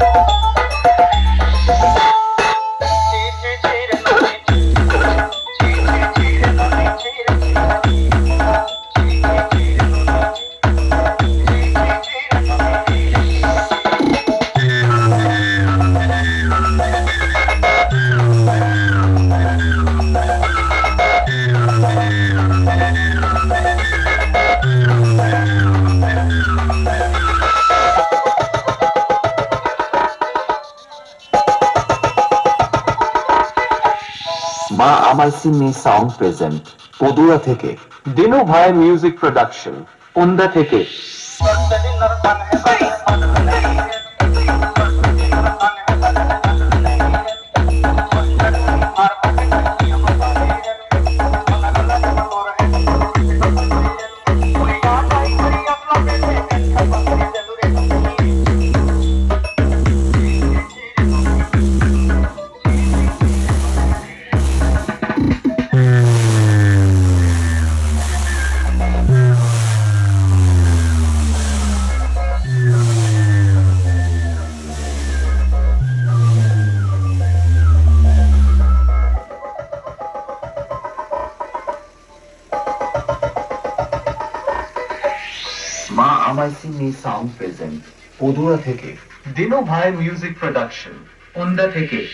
you মা আমার Simi sound present Padua থেকে। দিনু ভাই মিউজিক প্রোডাকশন ওন্দা থেকে। মা আমার সিনি সাউন্ড প্রেজেন্ট। পদুয়া থেকে। দিনু ভাই মিউজিক প্রোডাকশন। ওন্দা থেকে।